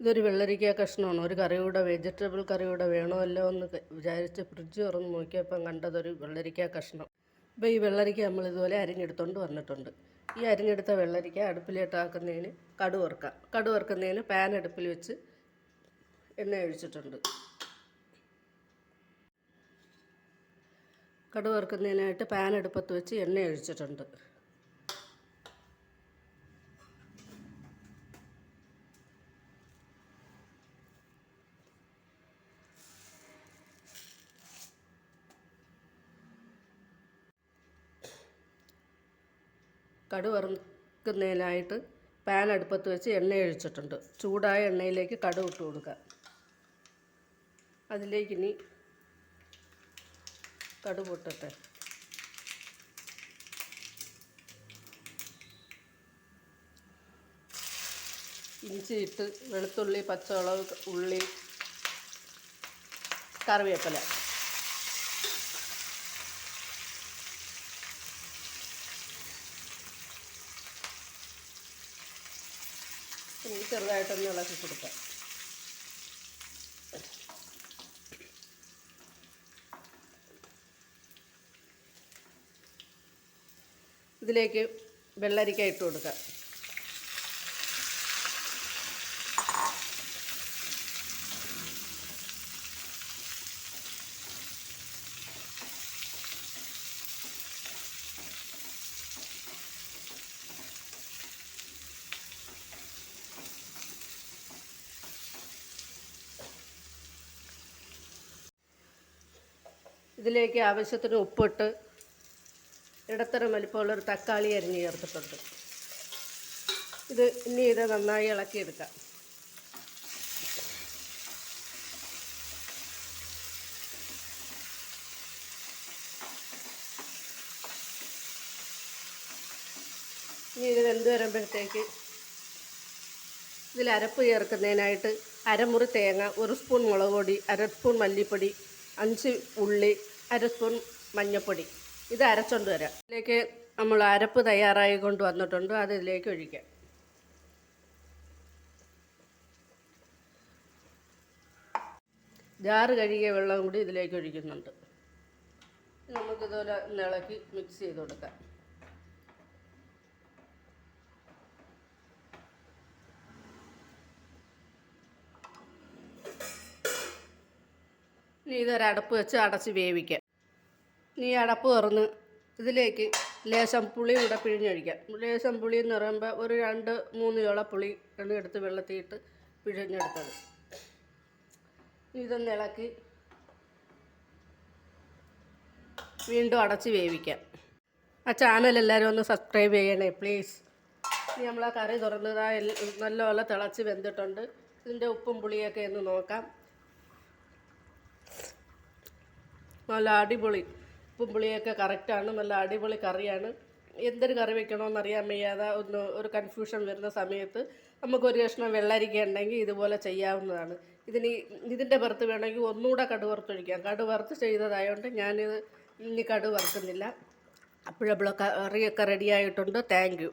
ഇതൊരു വെള്ളരിക്ക കഷ്ണമാണ്. ഒരു കറിയുടെ വെജിറ്റബിൾ കറിയുടെ വേണമല്ലോ എന്ന് വിചാരിച്ച് ഫ്രിഡ്ജ് തുറന്ന് നോക്കിയപ്പം കണ്ടതൊരു വെള്ളരിക്ക കഷ്ണം. അപ്പോൾ ഈ വെള്ളരിക്ക നമ്മൾ ഇതുപോലെ അരിഞ്ഞെടുത്തോണ്ട് വന്നിട്ടുണ്ട്. ഈ അരിഞ്ഞെടുത്ത വെള്ളരിക്ക അടുപ്പിലേട്ടാക്കുന്നതിന് കടു വറുക്കാം കടു വറുക്കുന്നതിന് പാൻ അടുപ്പിൽ വെച്ച് എണ്ണ ഒഴിച്ചിട്ടുണ്ട്. കടു വറുക്കുന്നതിനായിട്ട് പാൻ അടുപ്പത്ത് വെച്ച് എണ്ണ ഒഴിച്ചിട്ടുണ്ട്. കടു വറുക്കുന്നതിനായിട്ട് പാൻ അടുപ്പത്ത് വെച്ച് എണ്ണ ഒഴിച്ചിട്ടുണ്ട്. ചൂടായ എണ്ണയിലേക്ക് കടു ഇട്ട് കൊടുക്കുക. അതിലേക്ക് ഇനി കടു പൊട്ടട്ടെ. ഇഞ്ചി ഇട്ട് വെളുത്തുള്ളി പച്ചമുളക് ഉള്ളി കറിവേപ്പില. ഇനി ചെറുതായിട്ടൊന്ന് ഇളക്കി കൊടുക്കാം. ഇതിലേക്ക് വെള്ളരിക്ക ഇട്ട് കൊടുക്കാം. ഇതിലേക്ക് ആവശ്യത്തിന് ഉപ്പിട്ട് ഇടത്തരം വലിപ്പമുള്ള ഒരു തക്കാളി അരിഞ്ഞ് ചേർത്തിട്ടുണ്ട്. ഇത് ഇനി ഇത് നന്നായി ഇളക്കിയെടുക്കാം. ഇനി ഇത് വെന്ത് വരുമ്പോഴത്തേക്ക് ഇതിൽ അരപ്പ് ചേർക്കുന്നതിനായിട്ട് അരമുറി തേങ്ങ ഒരു സ്പൂൺ മുളക് പൊടി അര സ്പൂൺ മല്ലിപ്പൊടി അഞ്ച് ഉള്ളി അര സ്പൂൺ മഞ്ഞൾപ്പൊടി ഇത് അരച്ചോണ്ട് വരാം. ഇതിലേക്ക് നമ്മൾ അരപ്പ് തയ്യാറായി കൊണ്ട് വന്നിട്ടുണ്ട്. അത് ഇതിലേക്ക് ഒഴിക്കാം. ജാറ് കഴുകിയ വെള്ളം കൂടി ഇതിലേക്ക് ഒഴിക്കുന്നുണ്ട്. നമുക്കിതുപോലെ ഇളക്കി മിക്സ് ചെയ്ത് കൊടുക്കാം. ഇനി ഇതൊരു അടപ്പ് വെച്ച് അടച്ച് വേവിക്കാം. നീ അടപ്പ് തുറന്ന് ഇതിലേക്ക് ലേശം പുളി കൂടെ പിഴിഞ്ഞൊഴിക്കാം. ലേശം പുളി എന്ന് പറയുമ്പോൾ ഒരു രണ്ട് മൂന്ന് ചോള പുളി ആണ് എടുത്ത് വെള്ളത്തിയിട്ട് പിഴിഞ്ഞെടുത്തത്. ഇതൊന്ന് ഇളക്കി വീണ്ടും അടച്ച് വേവിക്കാം. ആ ചാനൽ എല്ലാവരും ഒന്ന് സബ്സ്ക്രൈബ് ചെയ്യണേ പ്ലീസ് ഇനി നമ്മൾ ആ കറി തുറന്നതാ നല്ലപോലെ തിളച്ച് വെന്തിട്ടുണ്ട്. ഇതിന്റെ ഉപ്പും പുളിയൊക്കെ ഒന്ന് നോക്കാം. നല്ല അടിപൊളി ഉപ്പും കറക്റ്റാണ് നല്ല അടിപൊളി കറിയാണ്. എന്തൊരു കറി വെക്കണമെന്ന് അറിയാൻ വയ്യാതെ ഒന്ന് ഒരു കൺഫ്യൂഷൻ വരുന്ന സമയത്ത് നമുക്കൊരു കഷ്ണം വെള്ളരിക്ക ഉണ്ടെങ്കിൽ ഇതുപോലെ ചെയ്യാവുന്നതാണ്. ഇതിന് ഇതിന്റെ പുറത്ത് വേണമെങ്കിൽ ഒന്നുകൂടെ കടു വറുത്തൊഴിക്കാം കടു വറുത്ത് ചെയ്തതായതുകൊണ്ട് ഞാനിത് ഇനി കടു വറുക്കുന്നില്ല അപ്പോഴപ്പോഴൊക്കെ കറിയൊക്കെ റെഡിയായിട്ടുണ്ട് താങ്ക് യു